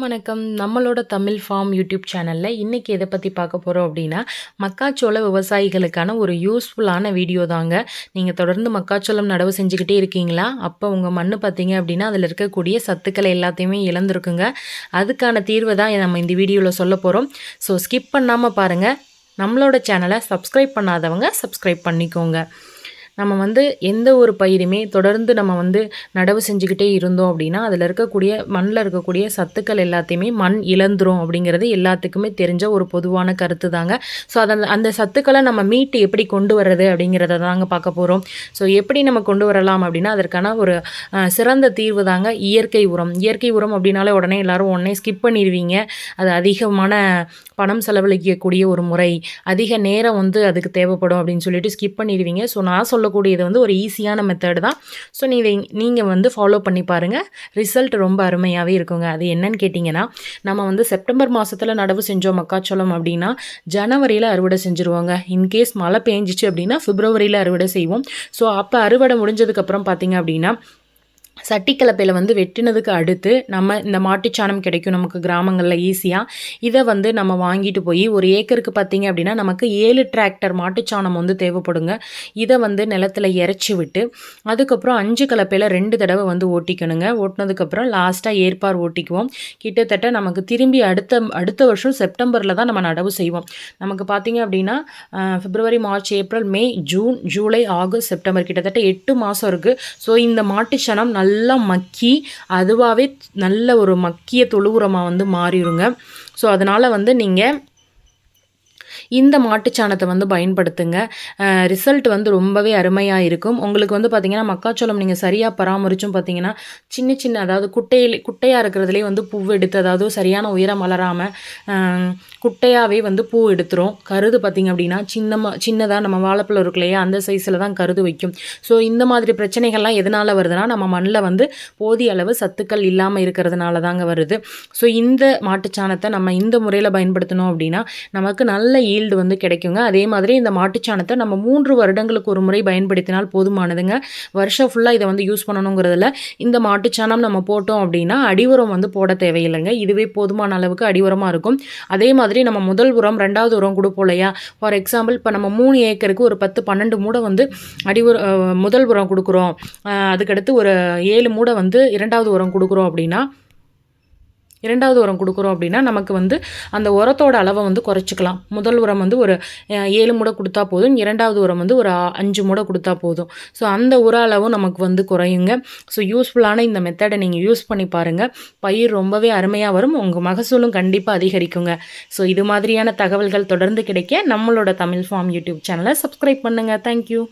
வணக்கம். நம்மளோட Tamil farm YouTube சேனலில் இன்றைக்கி எதை பற்றி பார்க்க போகிறோம் அப்படின்னா மக்காச்சோள விவசாயிகளுக்கான ஒரு யூஸ்ஃபுல்லான வீடியோ தாங்க. நீங்கள் தொடர்ந்து மக்காச்சோளம் நடவு செஞ்சுக்கிட்டே இருக்கீங்களா? அப்போ உங்கள் மண் பார்த்தீங்க அப்படின்னா அதில் இருக்கக்கூடிய சத்துக்களை எல்லாத்தையுமே இழந்திருக்குங்க. அதுக்கான தீர்வை தான் நம்ம இந்த வீடியோவில் சொல்ல போகிறோம் ஸோ ஸ்கிப் பண்ணாமல் பாருங்கள் நம்மளோட சேனலை சப்ஸ்கிரைப் பண்ணாதவங்க சப்ஸ்கிரைப் பண்ணிக்கோங்க. நம்ம வந்து எந்த ஒரு பயிருமே தொடர்ந்து நம்ம வந்து நடவு செஞ்சுக்கிட்டே இருந்தோம் அப்படின்னா அதில் இருக்கக்கூடிய மண்ணில் இருக்கக்கூடிய சத்துக்கள் எல்லாத்தையுமே மண் இழந்துரும் அப்படிங்கிறது எல்லாத்துக்குமே தெரிஞ்ச ஒரு பொதுவான கருத்து தாங்க. ஸோ அதை அந்த சத்துக்களை நம்ம மீட்டு எப்படி கொண்டு வர்றது அப்படிங்கிறத தாங்க பார்க்க போகிறோம் ஸோ எப்படி நம்ம கொண்டு வரலாம் அப்படின்னா அதற்கான ஒரு சிறந்த தீர்வு தாங்க இயற்கை உரம். இயற்கை உரம் அப்படின்னாலே உடனே எல்லோரும் உடனே ஸ்கிப் பண்ணிடுவீங்க. அது அதிகமான பணம் செலவழிக்கக்கூடிய ஒரு முறை. அதிக நேரம் வந்து அதுக்கு தேவைப்படும் அப்படின்னு சொல்லிட்டு ஸ்கிப் பண்ணிடுவீங்க. ஸோ நான் சொல்ல சொல்லக்கூடியது வந்து ஒரு ஈஸியான மெத்தடு தான். ஸோ நீங்கள் நீங்கள் வந்து ஃபாலோ பண்ணி பாருங்கள் ரிசல்ட் ரொம்ப அருமையாகவே இருக்குங்க. அது என்னன்னு கேட்டிங்கன்னா நம்ம வந்து செப்டம்பர் மாதத்தில் நடவு செஞ்சோம் மக்காச்சோளம் அப்படின்னா ஜனவரியில் அறுவடை செஞ்சுருவாங்க. இன்கேஸ் மழை பெஞ்சிச்சு அப்படின்னா பிப்ரவரியில் அறுவடை செய்வோம். ஸோ அப்போ அறுவடை முடிஞ்சதுக்கப்புறம் பார்த்திங்க அப்படின்னா சட்டிக்கலப்பையில் வந்து வெட்டினதுக்கு அடுத்து நம்ம இந்த மாட்டுச்சாணம் கிடைக்கும் நமக்கு கிராமங்களில் ஈஸியாக இதை வந்து நம்ம வாங்கிட்டு போய் ஒரு ஏக்கருக்கு பார்த்திங்க அப்படின்னா நமக்கு ஏழு டிராக்டர் மாட்டுச்சாணம் வந்து தேவைப்படுங்க. இதை வந்து நிலத்தில் இறச்சி விட்டு அதுக்கப்புறம் அஞ்சு கலப்பையில் ரெண்டு தடவை வந்து ஓட்டிக்கணுங்க. ஓட்டினதுக்கப்புறம் லாஸ்ட்டாக ஏற்பார் ஓட்டிக்குவோம். கிட்டத்தட்ட நமக்கு திரும்பி அடுத்த அடுத்த வருஷம் செப்டம்பரில் தான் நம்ம நடவு செய்வோம். நமக்கு பார்த்திங்க அப்படின்னா February March April May June July August September கிட்டத்தட்ட எட்டு மாதம் இருக்குது ஸோ இந்த மாட்டுச்சாணம் நல்ல நல்லா மக்கி அதுவாகவே நல்ல ஒரு மக்கிய தொழு உரமாக வந்து மாறிடுங்க. ஸோ அதனால் வந்து நீங்கள் இந்த மாட்டுச்சாணத்தை வந்து பயன்படுத்துங்க. ரிசல்ட் வந்து ரொம்பவே அருமையாக இருக்கும். உங்களுக்கு வந்து பார்த்திங்கன்னா மக்காச்சோளம் நீங்கள் சரியாக பராமரிச்சும் பார்த்தீங்கன்னா சின்ன சின்ன அதாவது குட்டையில் குட்டையாக இருக்கிறதுலே வந்து பூ எடுத்து அதாவது சரியான உயரம் வளராமல் குட்டையாகவே வந்து பூ எடுத்துரும். கருது பார்த்திங்க அப்படின்னா சின்னமாக சின்னதாக நம்ம வாழைப்பழம் இருக்கு இல்லையா அந்த சைஸில் தான் கருது வைக்கும். ஸோ இந்த மாதிரி பிரச்சனைகள்லாம் எதனால் வருதுன்னா நம்ம மண்ணில் வந்து போதிய அளவு சத்துக்கள் இல்லாமல் இருக்கிறதுனால தாங்க வருது. ஸோ இந்த மாட்டுச்சாணத்தை நம்ம இந்த முறையில் பயன்படுத்தணும் அப்படின்னா நமக்கு நல்ல ஈல்டு வந்து கிடைக்குங்க. அதே மாதிரி இந்த மாட்டுச்சாணத்தை நம்ம மூன்று வருடங்களுக்கு ஒரு முறை பயன்படுத்தினால் போதுமானதுங்க. வருஷம் ஃபுல்லாக இதை வந்து யூஸ் பண்ணணுங்கிறதுல இந்த மாட்டுச்சாணம் நம்ம போட்டோம் அப்படின்னா அடிவுரம் வந்து போட தேவையில்லைங்க. இதுவே போதுமான அளவுக்கு அடிவுரமாக இருக்கும். அதே மாதிரி நம்ம முதல் உரம் ரெண்டாவது உரம் கொடுப்போம் இல்லையா? ஃபார் எக்ஸாம்பிள் இப்போ நம்ம மூணு ஏக்கருக்கு ஒரு பத்து பன்னெண்டு மூடை வந்து அடிவுர முதல் உரம் கொடுக்குறோம். அதுக்கடுத்து ஒரு ஏழு மூடை வந்து இரண்டாவது உரம் கொடுக்குறோம் அப்படின்னா இரண்டாவது உரம் கொடுக்குறோம் அப்படின்னா நமக்கு வந்து அந்த உரத்தோட அளவை வந்து குறைச்சிக்கலாம். முதல் உரம் வந்து ஒரு ஏழு முடை கொடுத்தா போதும். இரண்டாவது உரம் வந்து ஒரு அஞ்சு முடை கொடுத்தா போதும். ஸோ அந்த உர அளவும் நமக்கு வந்து குறையுங்க. ஸோ யூஸ்ஃபுல்லான இந்த மெத்தடை நீங்கள் யூஸ் பண்ணி பாருங்கள் பயிர் ரொம்பவே அருமையாக வரும். உங்கள் மகசூலும் கண்டிப்பாக அதிகரிக்குங்க. ஸோ இது மாதிரியான தகவல்கள் தொடர்ந்து கிடைக்க நம்மளோட தமிழ் ஃபார்ம் யூடியூப் சேனலை சப்ஸ்கிரைப் பண்ணுங்கள் தேங்க்யூ